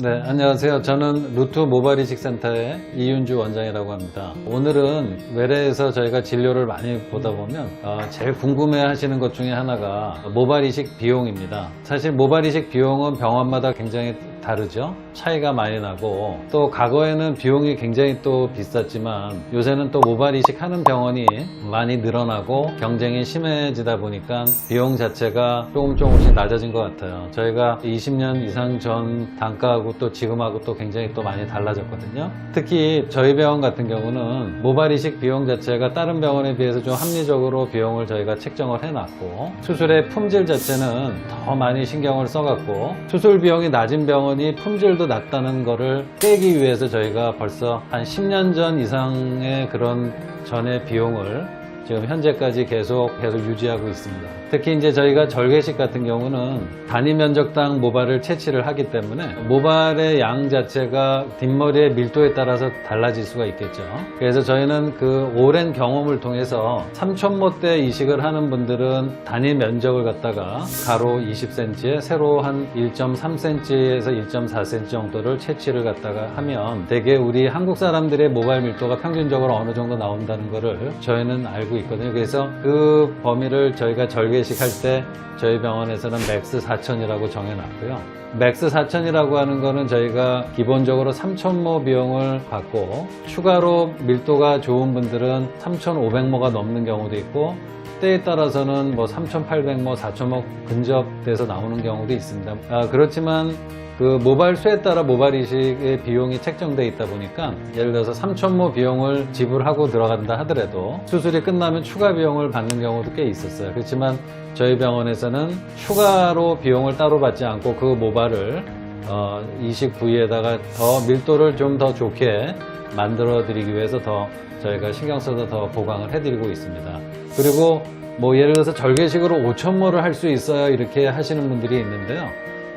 네, 안녕하세요. 저는 루트 모바일 이식센터의 이윤주 원장이라고 합니다. 오늘은 외래에서 저희가 진료를 많이 보다 보면 어, 제일 궁금해 하시는 것 중에 하나가 모바일 이식 비용입니다. 사실 모바일 이식 비용은 병원마다 굉장히 다르죠. 차이가 많이 나고 또 과거에는 비용이 굉장히 또 비쌌지만 요새는 또 모바일 이식 하는 병원이 많이 늘어나고 경쟁이 심해지다 보니까 비용 자체가 조금 조금씩 낮아진 것 같아요. 저희가 20년 이상 전 단가하고 또 지금하고 또 굉장히 또 많이 달라졌거든요. 특히 저희 병원 같은 경우는 모바일 이식 비용 자체가 다른 병원에 비해서 좀 합리적으로 비용을 저희가 책정을 해놨고 수술의 품질 자체는 더 많이 신경을 써갖고 수술 비용이 낮은 병원 이 품질도 낮다는 거를 깨기 위해서 저희가 벌써 한 10년 전 이상의 그런 전의 비용을 지금 현재까지 계속 계속 유지하고 있습니다. 특히 이제 저희가 절개식 같은 경우는 단위 면적당 모발을 채취를 하기 때문에 모발의 양 자체가 뒷머리의 밀도에 따라서 달라질 수가 있겠죠. 그래서 저희는 그 오랜 경험을 통해서 3천모대 이식을 하는 분들은 단위 면적을 갖다가 가로 20cm에 세로 한 1.3cm에서 1.4cm 정도를 채취를 갖다가 하면 대개 우리 한국 사람들의 모발 밀도가 평균적으로 어느 정도 나온다는 거를 저희는 알고 있거든요. 그래서 그 범위를 저희가 절개식 할 때 저희 병원에서는 맥스 4천이라고 정해놨고요. 맥스 4천이라고 하는 거는 저희가 기본적으로 3천모 비용을 받고 추가로 밀도가 좋은 분들은 3,500모가 넘는 경우도 있고 때에 따라서는 뭐 3,800모, 4,000모 근접돼서 나오는 경우도 있습니다. 아, 그렇지만 그 모바일 수에 따라 모바일 이식의 비용이 책정돼 있다 보니까 예를 들어서 3천모 비용을 지불하고 들어간다 하더라도 수술이 끝나면 추가 비용을 받는 경우도 꽤 있었어요. 그렇지만 저희 병원에서는 추가로 비용을 따로 받지 않고 그 모발을 어, 이식 부위에다가 더 밀도를 좀 더 좋게 만들어 드리기 위해서 더 저희가 신경 써서 더 보강을 해드리고 있습니다. 그리고 뭐 예를 들어서 절개식으로 5천모를 할 수 있어요 이렇게 하시는 분들이 있는데요.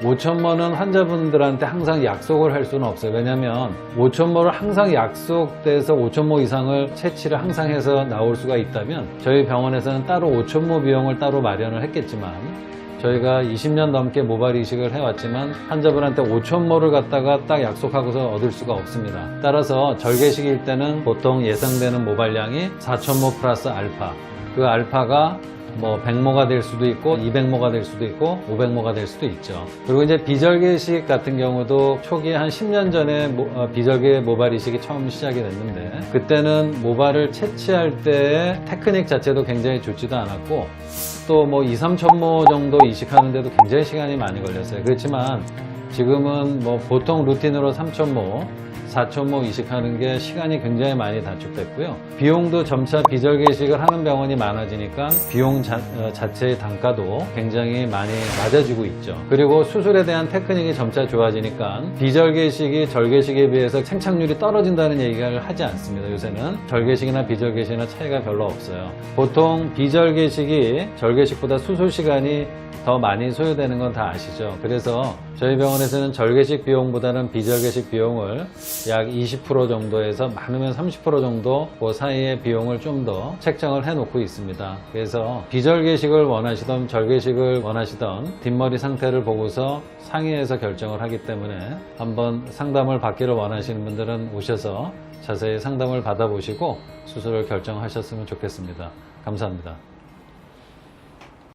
5천모는 환자분들한테 항상 약속을 할 수는 없어요. 왜냐하면 5천모를 항상 약속돼서 5천모 이상을 채취를 항상 해서 나올 수가 있다면 저희 병원에서는 따로 5천모 비용을 따로 마련을 했겠지만 저희가 20년 넘게 모발 이식을 해왔지만 환자분한테 5천모를 갖다가 딱 약속하고서 얻을 수가 없습니다. 따라서 절개식일 때는 보통 예상되는 모발량이 4천모 플러스 알파. 그 알파가 뭐 100모가 될 수도 있고 200모가 될 수도 있고 500모가 될 수도 있죠. 그리고 이제 비절개식 같은 경우도 초기에 한 10년 전에 모- 어, 비절개 모발 이식이 처음 시작이 됐는데 그때는 모발을 채취할 때의 테크닉 자체도 굉장히 좋지도 않았고 또 뭐 2, 3천모 정도 이식하는데도 굉장히 시간이 많이 걸렸어요. 그렇지만 지금은 뭐 보통 루틴으로 3천모 4천모 이식하는 게 시간이 굉장히 많이 단축됐고요. 비용도 점차 비절개식을 하는 병원이 많아지니까 비용 자, 체의 단가도 굉장히 많이 낮아지고 있죠. 그리고 수술에 대한 테크닉이 점차 좋아지니까 비절개식이 절개식에 비해서 생착률이 떨어진다는 얘기를 하지 않습니다. 요새는 절개식이나 비절개식이나 차이가 별로 없어요. 보통 비절개식이 절개식보다 수술 시간이 더 많이 소요되는 건 다 아시죠? 그래서 저희 병원에서는 절개식 비용보다는 비절개식 비용을 약 20% 정도에서 많으면 30% 정도 그 사이의 비용을 좀 더 책정을 해 놓고 있습니다. 그래서 비절개식을 원하시던 절개식을 원하시던 뒷머리 상태를 보고서 상의해서 결정을 하기 때문에 한번 상담을 받기를 원하시는 분들은 오셔서 자세히 상담을 받아보시고 수술을 결정하셨으면 좋겠습니다. 감사합니다.